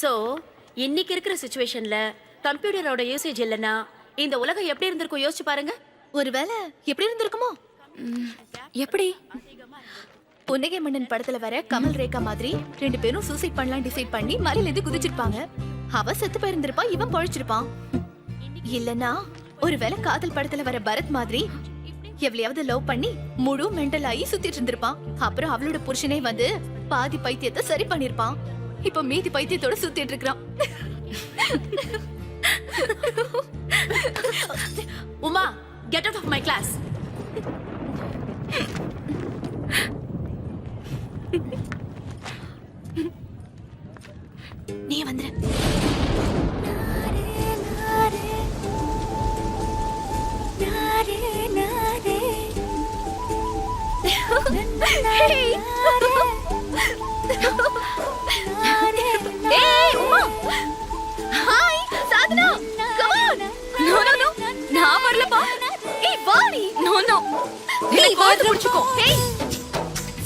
So இன்னைக்கு இருக்கிற சுச்சுவேஷன்ல கம்ப்யூட்டரோட யூசேஜ் இல்லைன்னா இந்த உலகம் எப்படி இருந்திருக்கும்? யோசிச்சு பாருங்க. ஒருவேளை எப்படி இருந்திருக்குமோ? எப்படி? புன்னகை மன்னன் படத்துல வர கமல் ரேகா மாதிரி ரெண்டு பேரும் சூசைட் பண்ணலாம் டிசைட் பண்ணி மலையில இருந்து குதிச்சிருப்பாங்க. அவ செத்து போயிருந்திருப்பா இவன் பழிச்சிருப்பான். இல்லனா ஒருவேளை காதல் படத்துல வர பரத் மாதிரி எவ்வளையாவது லவ் பண்ணி முழு மெண்டல் ஆகி சுத்திட்டு இருந்திருப்பான். அப்புறம் அவளோட புருஷனே வந்து பாதி பைத்தியத்தை சரி பண்ணிருப்பான். இப்ப மீதி பைத்தியத்தோட சுத்திட்டு இருக்கிறான். Uma get out of my class நீ வாத்து முடிச்சுக்கோ ஏய்,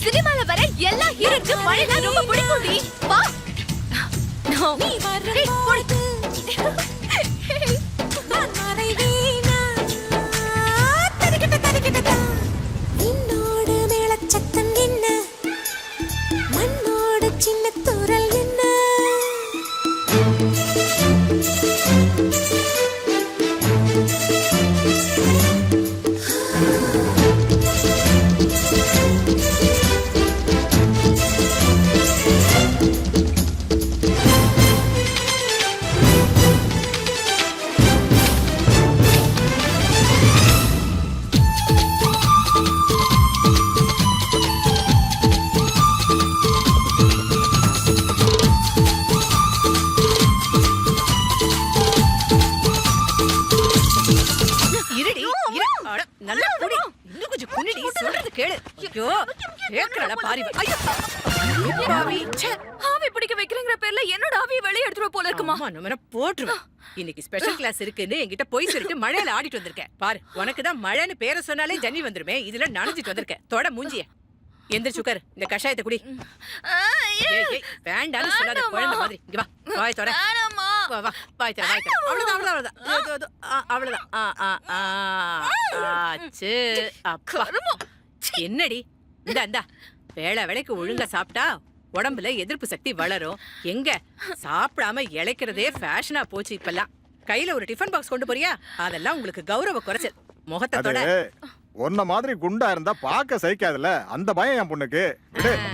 சினிமால வர எல்லா ஹீரோக்கு மழைனா ரொம்ப பிடிக்கும் டி. வா. நோ நீ வர பேர்ல என்னோட ஆவியை வெளிய எடுத்துட்டு போல இருக்குமா? அம்மா நம்ம போட்டுருவேன் இன்னைக்கு ஸ்பெஷல் கிளாஸ் இருக்குன்னு என்கிட்ட போய் சொல்லிட்டு மழையில ஆடிட்டு வந்திருக்கேன். பாரு உனக்கு தான் மழைன்னு பேரை சொன்னாலே ஜன்னி வந்துருமே. இதுல நனைஞ்சிட்டு வந்திருக்கேன். தொட மூஞ்சிய. எந்திரிச்சு உட்காரு. இந்த கஷாயத்தை குடி. வேண்டாம்னு சொல்லாத. குழந்தை மாதிரி. இங்க வா. வாய் தொட. வா வா. வாய் தர அவ்வளவுதான் அவ்வளவுதான் அவ்வளவுதான். இதோ, இதோ, ஆ, அவ்வளவுதான். ஆ ஆ ஆ ஆச்சு. அப்பா. என்னடி? இந்தா. வேளை வேளைக்கு ஒழுங்கா சாப்பிட்டா உடம்புல எதிர்ப்பு சக்தி வளரும். எங்க? சாப்பிடாம இளைக்கிறதே ஃபேஷனா போச்சு இப்பெல்லாம். கையில ஒரு டிஃபன் பாக்ஸ் கொண்டு போறியா? அதெல்லாம் உங்களுக்கு கௌரவ குறைச்சல். முகத்தை உன்ன மாதிரி குண்டா இருந்தா பார்க்க சகிக்காதுல அந்த பயம் என் பொண்ணுக்கு.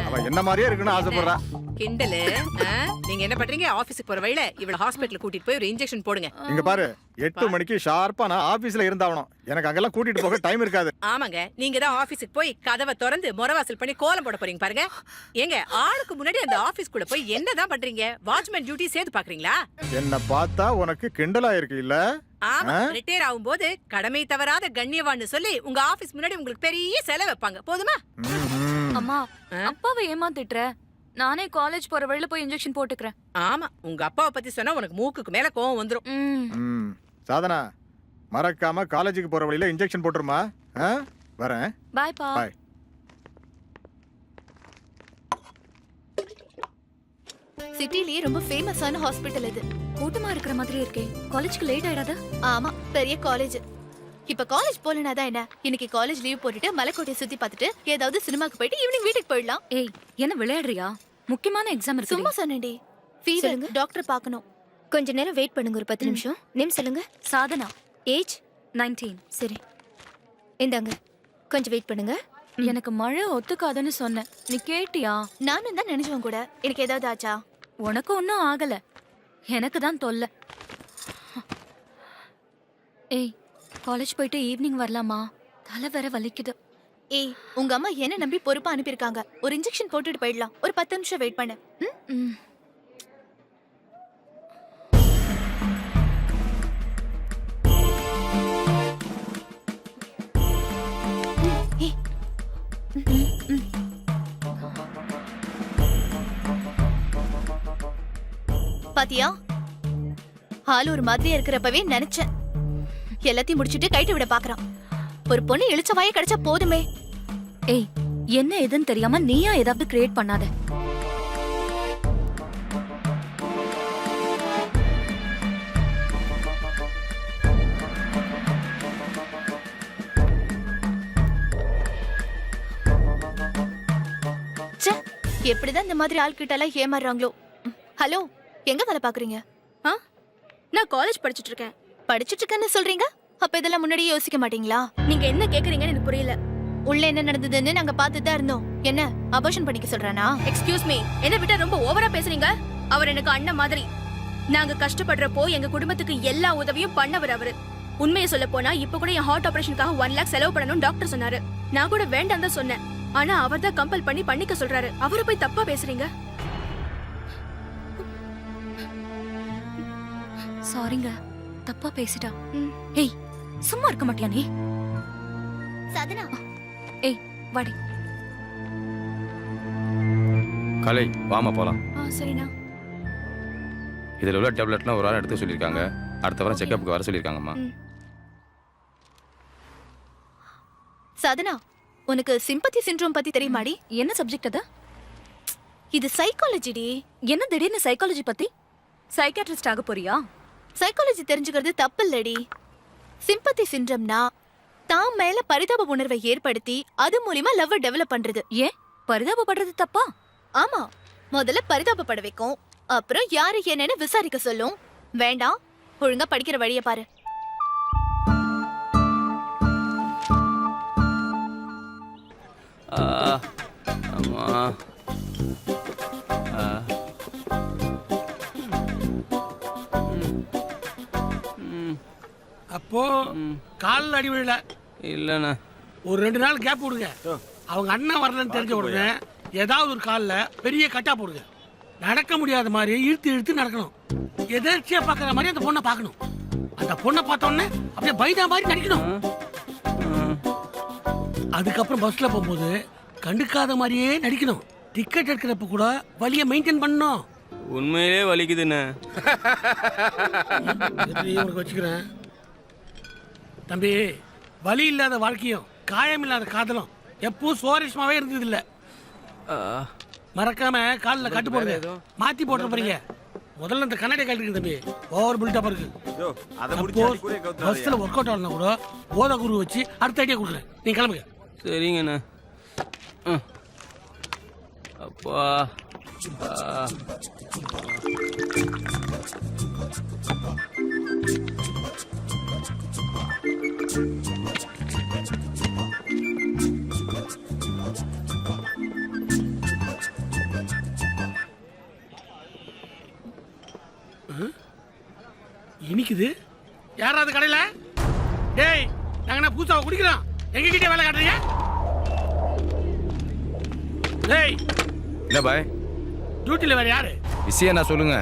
அவ என்ன மாதிரியே இருக்குன்னு ஆசைப்படுறா. கிண்டலு ஆ? நீங்க என்ன பண்றீங்க? ஆபீஸ்க்கு போற வழியில இவள ஹாஸ்பிட்டல் கூட்டிட்டு போய் ஒரு இன்ஜெக்ஷன் போடுங்க. இங்க பாரு எட்டு மணிக்கு ஷார்ப்பா நான் ஆபீஸ்ல இருந்தாகணும். எனக்கு அங்கெல்லாம் கூட்டிட்டு போக டைம் இருக்காது. ஆமாங்க நீங்க தான் ஆபீஸ்க்கு போய் கதவை திறந்து முறவாசல் பண்ணி கோலம் போட போறீங்க பாருங்க. ஏங்க ஆளுக்கு முன்னாடி அந்த ஆபீஸ்க்குள்ள போய் என்னதான் பண்றீங்க? வாட்ச்மேன் டியூட்டி சேர்த்து பாக்குறீங்களா? என்ன பார்த்தா உனக்கு கிண்டலா இருக்கு இல்ல? ஆமா? ரிட்டையர் ஆகும்போது கடமை தவறாத கண்ணியவான்னு சொல்லி உங்க ஆபீஸ் முன்னாடி உங்களுக்கு பெரிய செலவு வைப்பாங்க. போதுமா? ம்ஹும். அம்மா ஆ? அப்பாவை ஏமாத்திட்டுற? நானே காலேஜ் போற வழியில போய் இன்ஜெக்ஷன் போட்டுக்கிறேன். ஆமா உங்க அப்பாவை பத்தி சொன்னா உனக்கு மூக்குக்கு மேல கோவம் வந்துரும். ம். ம். சாதனா மறக்காம காலேஜுக்கு போற வழியில இன்ஜெக்ஷன் போட்டுருமா? ஆ? வரேன். பாய்ப்பா பாய் சிட்டிலேயே ரொம்ப ஃபேமஸான ஹாஸ்பிட்டல் இது. கூட்டமா இருக்கிற மாதிரி இருக்கே. காலேஜ்க்கு லேட் ஆயிடாதா? ஆமா பெரிய காலேஜ் இப்ப காலேஜ் போலனா தான் என்ன? இன்னைக்கு காலேஜ் லீவ் போட்டுட்டு மலைக்கோட்டையை சுத்தி பார்த்துட்டு ஏதாவது சினிமாக்கு போயிட்டு ஈவினிங் வீட்டுக்கு போயிடலாம். ஏய் என்ன விளையாடுறியா? முக்கியமான எக்ஸாம் இருக்கு சும்மா சொன்னேன்டி. ஃபீவர். டாக்டர் பார்க்கணும். கொஞ்ச நேரம் வெயிட் பண்ணுங்க ஒரு பத்து நிமிஷம். நேம் சொல்லுங்க. சாதனா. ஏஜ் நைன்டீன் சரி. இந்தாங்க. கொஞ்சம் வெயிட் பண்ணுங்க. எனக்கு மழை ஒத்துக்காதுன்னு சொன்னேன். நீ கேட்டியா? நானும் தான் நினைச்சவன் கூட. எனக்கு ஏதாவது ஆச்சா? உனக்கு ஒன்றும் ஆகல. எனக்கு தான் தொல்லை. ஏய் காலேஜ் போயிட்டு ஈவினிங் வரலாமா? தலை வேற வலிக்குது. ஏய் உங்க அம்மா என்ன நம்பி பொறுப்பா அனுப்பியிருக்காங்க. ஒரு இன்ஜெக்ஷன் போட்டுட்டு போயிடலாம். ஒரு பத்து நிமிஷம் வெயிட் பண்ணு. ம்? ம். ஏய். பாத்தியா? ஆள் ஒரு மாதிரியா இருக்கிறப்பவே நினைச்சேன். எல்லாத்தையும் முடிச்சிட்டு கைட்டு விட பாக்குறான். ஒரு பொண்ணு இழிச்ச வாய கிடைச்சா போதுமே. ஏய் என்ன எதுன்னு தெரியாம நீயா ஏதாவது கிரியேட் பண்ணாத. எப்படிதான் இந்த மாதிரி ஆள்கிட்ட எல்லாம் ஏமாறுறாங்களோ. ஹலோ எங்க வேலை பாக்குறீங்க நான் காலேஜ் படிச்சுட்டு இருக்கேன். படிச்சுட்டு இருக்கேன்னு சொல்றீங்க? அப்ப இதெல்லாம் முன்னாடியே யோசிக்க மாட்டீங்களா? நீங்க என்ன கேக்குறீங்கன்னு எனக்கு புரியல. உள்ள என்ன நடந்ததுன்னு நாங்க பார்த்துட்டு தான் இருந்தோம். என்ன அபோஷன் பண்ணிக்க சொல்றானா? எக்ஸ்கியூஸ் மீ என்ன விட்டா ரொம்ப ஓவரா பேசுறீங்க? அவர் எனக்கு அண்ணன் மாதிரி. நாங்க கஷ்டப்படுறப்போ எங்க குடும்பத்துக்கு எல்லா உதவியும் பண்ணவர் அவரு. உண்மையை சொல்ல போனா இப்ப கூட என் ஹார்ட் ஆபரேஷனுக்காக ஒன் லேக் செலவு பண்ணணும் டாக்டர் சொன்னாரு. நான் கூட வேண்டாம் தான் சொன்னேன். ஆனா அவர் தான் கம்பல் பண்ணி பண்ணிக்க சொல்றாரு. அவரை போய் தப்பா பேசுறீங்க? சாரிங்க தப்பா பேசிட்டா ஏய் சும்மா இருக்க மாட்டியா நீ? சாதனா. ஏய் வாடி. கலை வாமா போலாம். ஆ சரிண்ணா. இதில் உள்ள டேப்லெட்லாம் ஒரு வாரம் எடுத்து சொல்லியிருக்காங்க. அடுத்த வாரம் செக்கப்புக்கு வர சொல்லியிருக்காங்கம்மா. சாதனா உனக்கு சிம்பத்தி சிண்ட்ரோம் பத்தி தெரியுமாடி? என்ன சப்ஜெக்ட் அது? இது சைக்காலஜிடி என்ன திடீர்னு சைக்காலஜி பத்தி? சைக்காட்ரிஸ்ட் ஆக போறியா? சைக்காலஜி தெரிஞ்சுக்கிறது தப்பு இல்லடி சிம்பத்தி சிண்ட்ரம்னா தான் மேல பரிதாப உணர்வை ஏற்படுத்தி அது மூலியமா லவ் டெவலப் பண்றது. ஏன்? பரிதாபப்படுறது தப்பா? ஆமா. முதல்ல பரிதாபப்பட வைக்கும். அப்புறம் யாரு என்னன்னு விசாரிக்க சொல்லும். வேண்டாம். ஒழுங்கா படிக்கிற வழிய பாரு. ஆ, அம்மா அப்போ காலில் அடி விழல. இல்லைண்ணா. ஒரு ரெண்டு நாள் கேப் விடுங்க. அவங்க அண்ணன் வரலன்னு தெரிஞ்ச உடனே ஏதாவது ஒரு காலில் பெரிய கட்டா போடுங்க. நடக்க முடியாத மாதிரி இழுத்து இழுத்து நடக்கணும். எதர்ச்சியா பார்க்குற மாதிரி அந்த பொண்ணை பார்க்கணும். அந்த பொண்ணை பார்த்த உடனே அப்படியே பயந்தா மாதிரி நடிக்கணும். அதுக்கப்புறம் பஸ்ல போகும்போது கண்டுக்காத மாதிரியே நடிக்கணும். டிக்கெட் எடுக்கிறப்ப கூட வழியை மெயின்டைன் பண்ணணும். உண்மையிலே வலிக்குதுண்ணே. வச்சுக்கிறேன். தம்பி வலி இல்லாத வாழ்க்கையும் காயம் இல்லாத காதலும் எப்பவும் சுவாரஸ்யமாவே இருந்தது இல்ல மறக்காம காலில் கட்டு போடுங்க. மாத்தி போட்டுற போறீங்க முதல்ல இந்த கண்ணாடி கட்டுங்க தம்பி. ஓவர் பில்டப் இருக்கு. பஸ்ல ஒர்க் அவுட் ஆகலாம் கூட போத குரு வச்சு அடுத்த ஐடியா கொடுக்குறேன். நீங்க கிளம்புங்க. சரிங்கண்ணே. ம். அப்பா. இனிக்குது. யாராவது கடையில? டேய் நாங்க என்ன பூசாவை குடிக்கிறோம்? எங்க கிட்டே வேலை காட்டுறீங்க? டேய் என்ன பாய்? டியூட்டில வேற யாரு? விஷயம் என்ன சொல்லுங்க?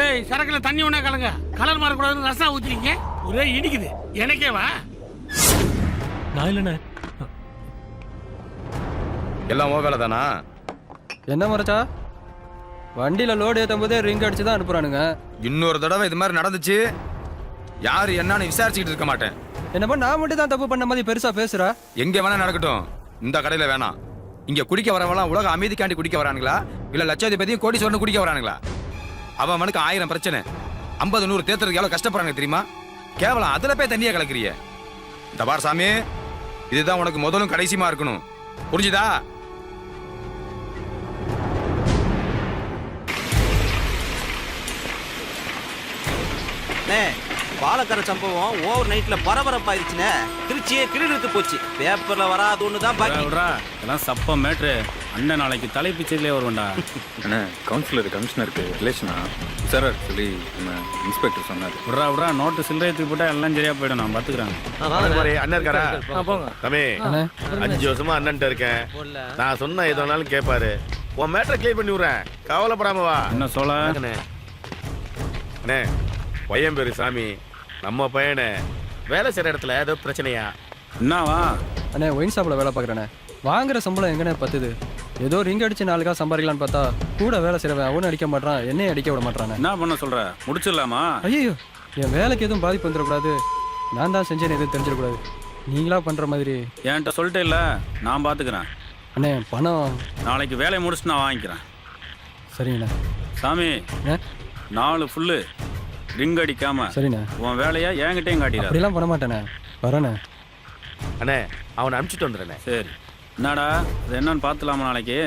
ஏய் சரக்குல தண்ணி ஒண்ணா கலங்க. கலர் மாறக்கூடாதுன்னு ரசம் ஊத்துறீங்க. ஒரே இனிக்குது. எனக்கே வா. நான் இல்லைண்ணே. எல்லாம் ஓ வேலை தானா என்ன மறைச்சா வண்டியில் லோடு ஏற்றும் போதே ரிங் அடிச்சு தான் அனுப்புறானுங்க. இன்னொரு தடவை இது மாதிரி நடந்துச்சு யாரு என்னன்னு விசாரிச்சுக்கிட்டு இருக்க மாட்டேன். என்னப்பா நான் மட்டும் தான் தப்பு பண்ண மாதிரி பெருசா பேசுறா. எங்க வேணா நடக்கட்டும். இந்த கடையில வேணாம் இங்க குடிக்க வரவங்களாம் உலக அமைதிக்காண்டி குடிக்க வரானுங்களா? இல்ல லட்சாதிபதியும் கோடீஸ்வரனும் குடிக்க வரானுங்களா? அவன் அவனுக்கு ஆயிரம் பிரச்சனை. ஐம்பது நூறு தேத்துறதுக்கு எவ்வளவு கஷ்டப்படுறாங்க தெரியுமா? கேவலம் அதுல போய் தண்ணியா கலக்குறிய. இந்த பார் சாமி இதுதான் உனக்கு முதலும் கடைசியுமா இருக்கணும். புரிஞ்சுதா? அண்ணே பாலக்கரை சம்பவம் ஓவர் நைட்ல பரபரப்பாயிருச்சுண்ணே. திருச்சியே கிரிடுத்து போச்சு. பேப்பர்ல வராது ஒன்று தான் பாக்கி. விட்றா. இதெல்லாம் சப்ப மேட்ரு. அண்ணன் நாளைக்கு தலைப்பிச்சையிலே வருவேன்டா. அண்ணா கவுன்சிலர் கமிஷனருக்கு ரிலேஷனா சார் சொல்லி நம்ம இன்ஸ்பெக்டர் சொன்னார். விட்றா விட்றா. நோட்டு சில்லறை தூக்கி போட்டா எல்லாம் சரியா போயிடும். நான் பாத்துக்கிறேன். அண்ணன் இருக்காரா? தம்பி அஞ்சு வருஷமா அண்ணன்ட்ட இருக்கேன். நான் சொன்ன எது வேணாலும் கேட்பாரு உன் மேட்டரை கிளியர் பண்ணி விடுறேன். கவலைப்படாம வா. என்ன சொல்ல அண்ணே பையன் பேரு சாமி. நம்ம பையனே வேலை செய்யற இடத்துல ஏதோ பிரச்சனையா? என்னவா? அண்ணே ஒயின் ஷாப்ல வேலை பார்க்குறேண்ணே. வாங்குற சம்பளம் எங்கண்ணே பத்துது? ஏதோ ரிங் அடிச்சு நாளுக்கா சம்பாதிக்கலான்னு பார்த்தா கூட வேலை செய்றவன் அவனும் அடிக்க மாட்டான் என்னையும் அடிக்க விட மாட்டானே என்ன பண்ண சொல்ற? முடிச்சிடலாமா? ஐயோ என் வேலைக்கு எதுவும் பாதிப்பு வந்துடக்கூடாது. நான் தான் செஞ்சேன்னு எதுவும் தெரிஞ்சிடக்கூடாது. நீங்களா பண்ற மாதிரி. என்கிட்ட சொல்லிட்டே இல்ல நான் பாத்துக்கிறேன். அண்ணே பணம். நாளைக்கு வேலையை முடிச்சுட்டு நான் வாங்கிக்கிறேன். சரிங்கண்ணே. சாமி? நாலு ஃபுல்லு ரிங் அடிக்காம. சரிண்ணே. உன் வேலையை என்கிட்டயும் காட்டிடாத அப்படிலாம் பண்ண மாட்டேண்ணே. வரேண்ணே. அண்ணே அவனை அனுப்பிச்சிட்டு வந்துடுறேன் சரி. என்னடா அது என்னன்னு பார்த்துலாமா நாளைக்கு?